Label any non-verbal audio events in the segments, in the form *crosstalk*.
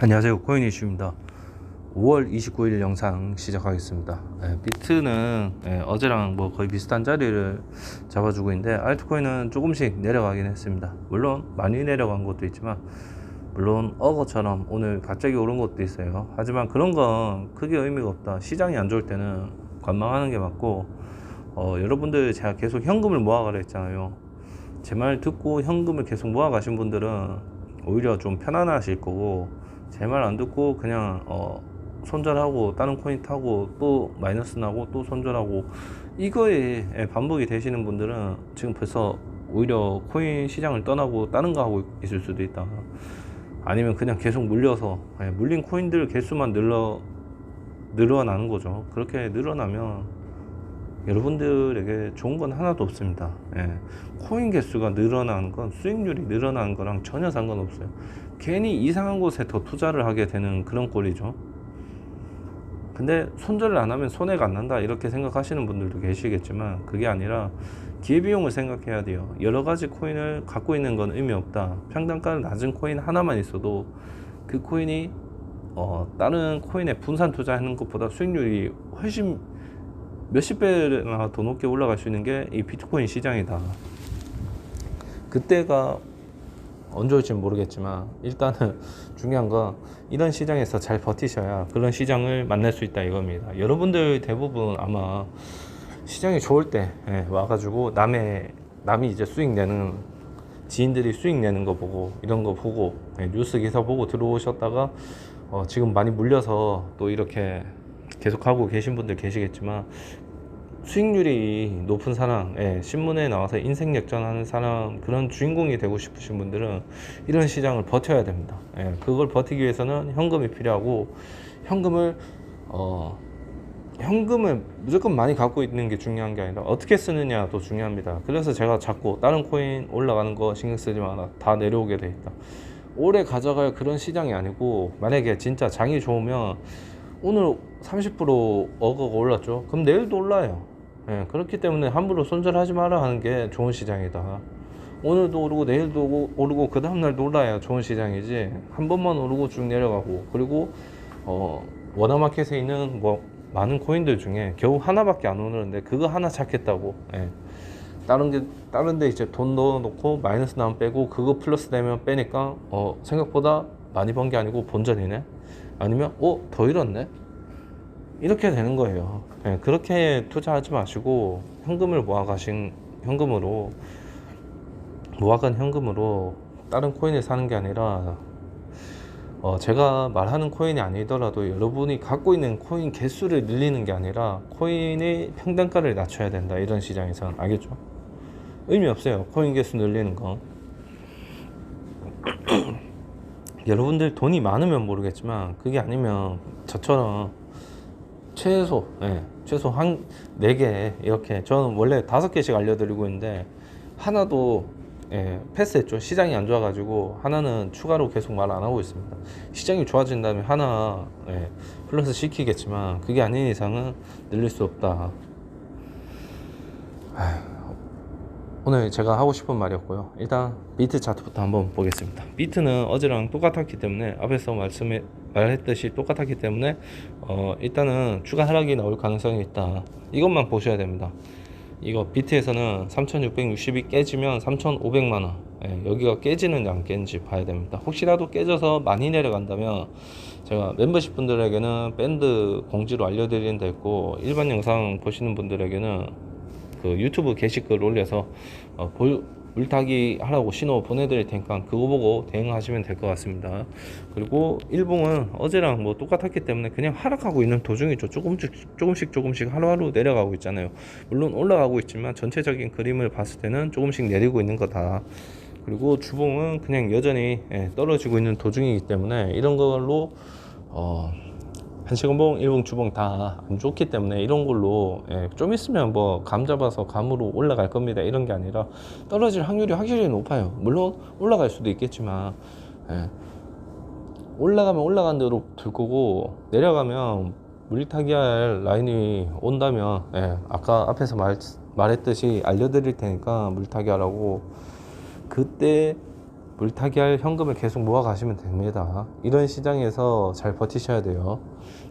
안녕하세요. 코인 이슈입니다. 5월 29일 영상 시작하겠습니다. 예, 비트는 예, 어제랑 뭐 거의 비슷한 자리를 잡아주고 있는데 알트코인은 조금씩 내려가긴 했습니다. 물론 많이 내려간 것도 있지만 물론 어거처럼 오늘 갑자기 오른 것도 있어요. 하지만 그런 건 크게 의미가 없다. 시장이 안 좋을 때는 관망하는 게 맞고 어, 여러분들 제가 계속 현금을 모아가라 했잖아요. 제 말 듣고 현금을 계속 모아가신 분들은 오히려 좀 편안하실 거고 제 말 안 듣고 그냥 어 손절하고 다른 코인 타고 또 마이너스 나고 또 손절하고 이거에 예, 반복이 되시는 분들은 지금 벌써 오히려 코인 시장을 떠나고 다른 거 하고 있을 수도 있다. 아니면 그냥 계속 물려서 예, 물린 코인들 개수만 늘어 늘어나는 거죠. 그렇게 늘어나면 여러분들에게 좋은 건 하나도 없습니다. 예. 코인 개수가 늘어나는 건 수익률이 늘어나는 거랑 전혀 상관없어요. 괜히 이상한 곳에 더 투자를 하게 되는 그런 꼴이죠. 근데 손절을 안 하면 손해가 안 난다 이렇게 생각하시는 분들도 계시겠지만 그게 아니라 기회비용을 생각해야 돼요. 여러 가지 코인을 갖고 있는 건 의미 없다. 평단가를 낮은 코인 하나만 있어도 그 코인이 어, 다른 코인에 분산 투자하는 것보다 수익률이 훨씬 몇십 배나 더 높게 올라갈 수 있는 게 이 비트코인 시장이다. 그때가 언제 올지는 모르겠지만 일단은 *laughs* 중요한 건 이런 시장에서 잘 버티셔야 그런 시장을 만날 수 있다 이겁니다. 여러분들 대부분 아마 시장이 좋을 때 예, 와가지고 남의 남이 이제 수익 내는 지인들이 수익 내는 거 보고 이런 거 보고 예, 뉴스 기사 보고 들어오셨다가 어, 지금 많이 물려서 또 이렇게 계속 하고 계신 분들 계시겠지만 수익률이 높은 사람, 예, 신문에 나와서 인생 역전하는 사람 그런 주인공이 되고 싶으신 분들은 이런 시장을 버텨야 됩니다. 예, 그걸 버티기 위해서는 현금이 필요하고 현금을 어, 현금을 무조건 많이 갖고 있는 게 중요한 게 아니라 어떻게 쓰느냐도 중요합니다. 그래서 제가 자꾸 다른 코인 올라가는 거 신경 쓰지 마라 다 내려오게 돼 있다. 오래 가져갈 그런 시장이 아니고 만약에 진짜 장이 좋으면 오늘 30% 어거가 올랐죠. 그럼 내일도 올라요. 예, 그렇기 때문에 함부로 손절하지 마라 하는 게 좋은 시장이다. 오늘도 오르고 내일도 오르고 그 다음날도 올라야 좋은 시장이지 한 번만 오르고 쭉 내려가고 그리고 어 워너마켓에 있는 뭐 많은 코인들 중에 겨우 하나밖에 안 오르는데 그거 하나 찾겠다고 예. 다른 게 다른 데 이제 돈 넣어놓고 마이너스 나면 빼고 그거 플러스 되면 빼니까 어 생각보다 많이 번 게 아니고 본전이네 아니면 어 더 잃었네? 이렇게 되는 거예요. 예, 그렇게 투자하지 마시고 현금을 모아 가신 현금으로 모아간 현금으로 다른 코인을 사는 게 아니라 어, 제가 말하는 코인이 아니더라도 여러분이 갖고 있는 코인 개수를 늘리는 게 아니라 코인의 평단가를 낮춰야 된다. 이런 시장에서는. 알겠죠? 의미 없어요. 코인 개수 늘리는 건 여러분들 돈이 많으면 모르겠지만 그게 아니면 저처럼 최소 예, 최소 한 네 개 이렇게 저는 원래 다섯 개씩 알려드리고 있는데 하나도 예, 패스했죠. 시장이 안 좋아가지고 하나는 추가로 계속 말 안 하고 있습니다. 시장이 좋아진다면 하나 예, 플러스 시키겠지만 그게 아닌 이상은 늘릴 수 없다. 아휴, 오늘 제가 하고 싶은 말이었고요. 일단 비트 차트부터 한번 보겠습니다. 비트는 어제랑 똑같았기 때문에 앞에서 말씀해 말했듯이 똑같았기 때문에 어, 일단은 추가 하락이 나올 가능성이 있다. 이것만 보셔야 됩니다. 이거 비트에서는 3660이 깨지면 3500만원. 예, 여기가 깨지는지 안 깨는지 봐야 됩니다. 혹시라도 깨져서 많이 내려간다면 제가 멤버십 분들에게는 밴드 공지로 알려드리는 데 있고 일반 영상 보시는 분들에게는 그 유튜브 게시글 올려서 어, 볼, 물타기 하라고 신호 보내드릴 테니까 그거 보고 대응하시면 될 것 같습니다. 그리고 일봉은 어제랑 뭐 똑같았기 때문에 그냥 하락하고 있는 도중이죠. 조금씩 조금씩 조금씩 하루하루 내려가고 있잖아요. 물론 올라가고 있지만 전체적인 그림을 봤을 때는 조금씩 내리고 있는 거다. 그리고 주봉은 그냥 여전히 예, 떨어지고 있는 도중이기 때문에 이런 걸로 어, 한시간봉, 일봉, 주봉 다 안 좋기 때문에 이런 걸로 예, 좀 있으면 뭐 감 잡아서 감으로 올라갈 겁니다. 이런 게 아니라 떨어질 확률이 확실히 높아요. 물론 올라갈 수도 있겠지만 예, 올라가면 올라간 대로 둘 거고 내려가면 물타기 할 라인이 온다면 예, 아까 앞에서 말, 말했듯이 알려드릴 테니까 물타기 하라고 그때 물타기 할 현금을 계속 모아 가시면 됩니다. 이런 시장에서 잘 버티셔야 돼요.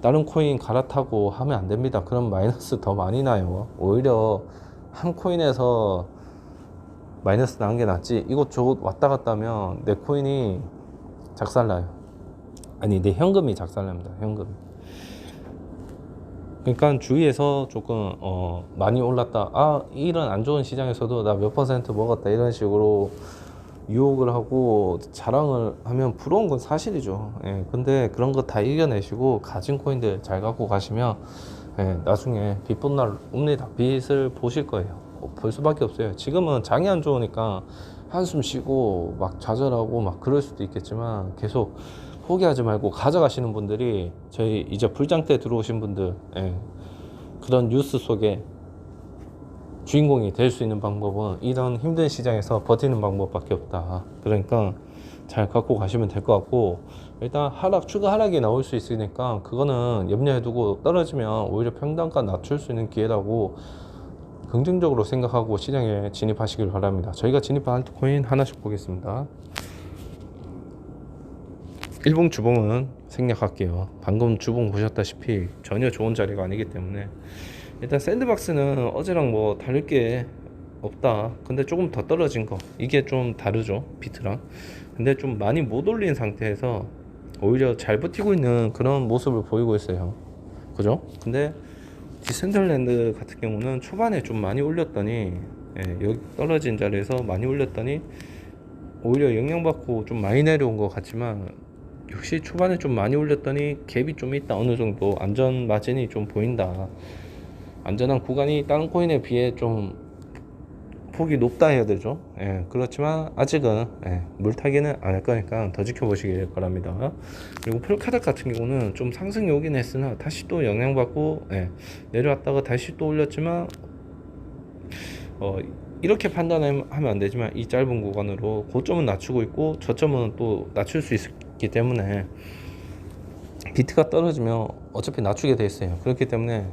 다른 코인 갈아타고 하면 안 됩니다. 그럼 마이너스 더 많이 나요. 오히려 한 코인에서 마이너스 나는 게 낫지. 이곳저곳 왔다 갔다 하면 내 코인이 작살나요. 아니, 내 현금이 작살납니다. 현금. 그러니까 주위에서 조금 어 많이 올랐다. 아 이런 안 좋은 시장에서도 나 몇 퍼센트 먹었다 이런 식으로 유혹을 하고 자랑을 하면 부러운 건 사실이죠. 예, 근데 그런 거 다 이겨내시고 가진 코인들 잘 갖고 가시면 예, 나중에 빚본 날 옵니다. 빚을 보실 거예요. 어, 볼 수밖에 없어요. 지금은 장이 안 좋으니까 한숨 쉬고 막 좌절하고 막 그럴 수도 있겠지만 계속 포기하지 말고 가져가시는 분들이 저희 이제 불장 때 들어오신 분들 예, 그런 뉴스 속에 주인공이 될 수 있는 방법은 이런 힘든 시장에서 버티는 방법밖에 없다. 그러니까 잘 갖고 가시면 될 것 같고 일단 하락 추가 하락이 나올 수 있으니까 그거는 염려해 두고 떨어지면 오히려 평단가 낮출 수 있는 기회라고 긍정적으로 생각하고 시장에 진입하시길 바랍니다. 저희가 진입한 알트코인 하나씩 보겠습니다. 일봉 주봉은 생략할게요. 방금 주봉 보셨다시피 전혀 좋은 자리가 아니기 때문에 일단 샌드박스는 어제랑 뭐 다를 게 없다. 근데 조금 더 떨어진 거 이게 좀 다르죠 비트랑. 근데 좀 많이 못 올린 상태에서 오히려 잘 버티고 있는 그런 모습을 보이고 있어요. 그죠? 근데 디센트럴랜드 같은 경우는 초반에 좀 많이 올렸더니 예, 여기 떨어진 자리에서 많이 올렸더니 오히려 영향받고 좀 많이 내려온 것 같지만 역시 초반에 좀 많이 올렸더니 갭이 좀 있다. 어느 정도 안전 마진이 좀 보인다. 안전한 구간이 다른 코인에 비해 좀 폭이 높다 해야 되죠? 예, 그렇지만 아직은 예, 물타기는 안 할 거니까 더 지켜보시길 바랍니다. 그리고 폴카드 같은 경우는 좀 상승이 오긴 했으나 다시 또 영향받고 예, 내려왔다가 다시 또 올렸지만 어, 이렇게 판단하면 안 되지만 이 짧은 구간으로 고점은 낮추고 있고 저점은 또 낮출 수 있 기 때문에 비트가 떨어지면 어차피 낮추게 돼 있어요. 그렇기 때문에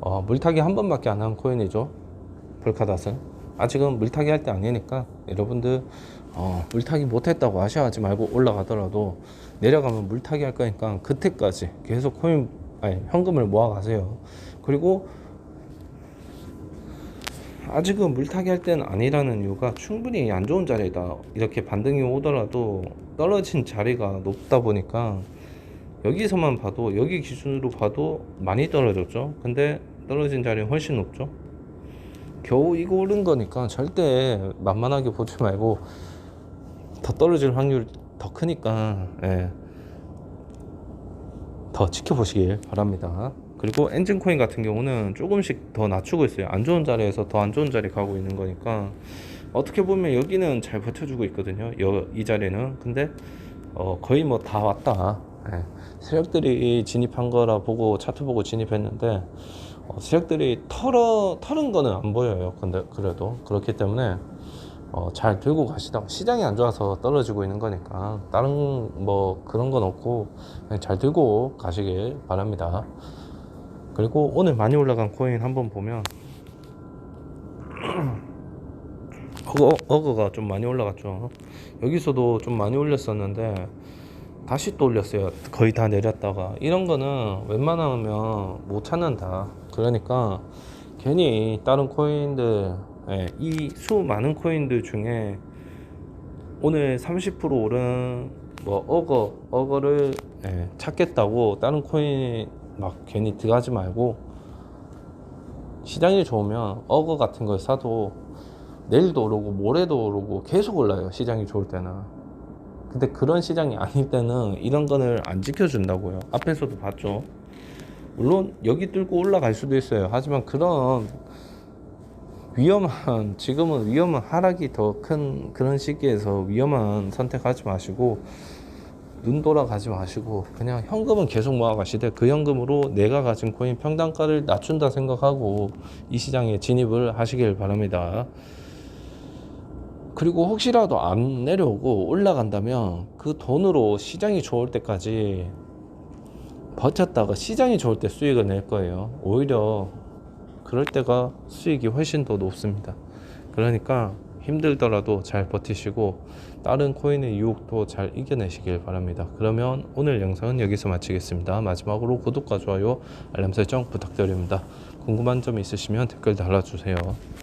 어, 물타기 한 번밖에 안 한 코인이죠. 볼카닷은. 아직은 물타기 할 때 아니니까 여러분들 어, 물타기 못했다고 아쉬워하지 말고 올라가더라도 내려가면 물타기 할 거니까 그때까지 계속 코인 아니 현금을 모아 가세요. 그리고 아직은 물타기 할 때는 아니라는 이유가 충분히 안 좋은 자리다. 이렇게 반등이 오더라도 떨어진 자리가 높다 보니까 여기서만 봐도 여기 기준으로 봐도 많이 떨어졌죠. 근데 떨어진 자리는 훨씬 높죠. 겨우 이거 오른 거니까 절대 만만하게 보지 말고 더 떨어질 확률 더 크니까 예. 더 지켜보시길 바랍니다 그리고 엔진 코인 같은 경우는 조금씩 더 낮추고 있어요. 안 좋은 자리에서 더 안 좋은 자리 가고 있는 거니까 어떻게 보면 여기는 잘 버텨주고 있거든요. 여, 이 자리는. 근데 어, 거의 뭐 다 왔다. 예. 세력들이 진입한 거라 보고 차트 보고 진입했는데 어, 세력들이 털어 털은 거는 안 보여요. 근데 그래도. 그렇기 때문에 어, 잘 들고 가시다 시장이 안 좋아서 떨어지고 있는 거니까 다른 뭐 그런 건 없고 잘 들고 가시길 바랍니다 그리고 오늘 많이 올라간 코인 한번 보면 어거, 어거가 좀 많이 올라갔죠. 여기서도 좀 많이 올렸었는데 다시 또 올렸어요. 거의 다 내렸다가. 이런 거는 웬만하면 못 찾는다. 그러니까 괜히 다른 코인들 예, 이 수 많은 코인들 중에 오늘 30% 오른 뭐 어거 어거를 예, 찾겠다고 다른 코인 막 괜히 들어가지 말고 시장이 좋으면 어거 같은 걸 사도 내일도 오르고 모레도 오르고 계속 올라요 시장이 좋을 때는 근데 그런 시장이 아닐 때는 이런 거를 안 지켜준다고요. 앞에서도 봤죠. 물론 여기 뚫고 올라갈 수도 있어요. 하지만 그런 위험한 지금은 위험한 하락이 더 큰 그런 시기에서 위험한 선택하지 마시고 눈 돌아가지 마시고 그냥 현금은 계속 모아가시되 그 현금으로 내가 가진 코인 평단가를 낮춘다 생각하고 이 시장에 진입을 하시길 바랍니다. 그리고 혹시라도 안 내려오고 올라간다면 그 돈으로 시장이 좋을 때까지 버텼다가 시장이 좋을 때 수익을 낼 거예요. 오히려 그럴 때가 수익이 훨씬 더 높습니다. 그러니까 힘들더라도 잘 버티시고 다른 코인의 유혹도 잘 이겨내시길 바랍니다. 그러면 오늘 영상은 여기서 마치겠습니다. 마지막으로 구독과 좋아요, 알람 설정 부탁드립니다. 궁금한 점 있으시면 댓글 달아주세요.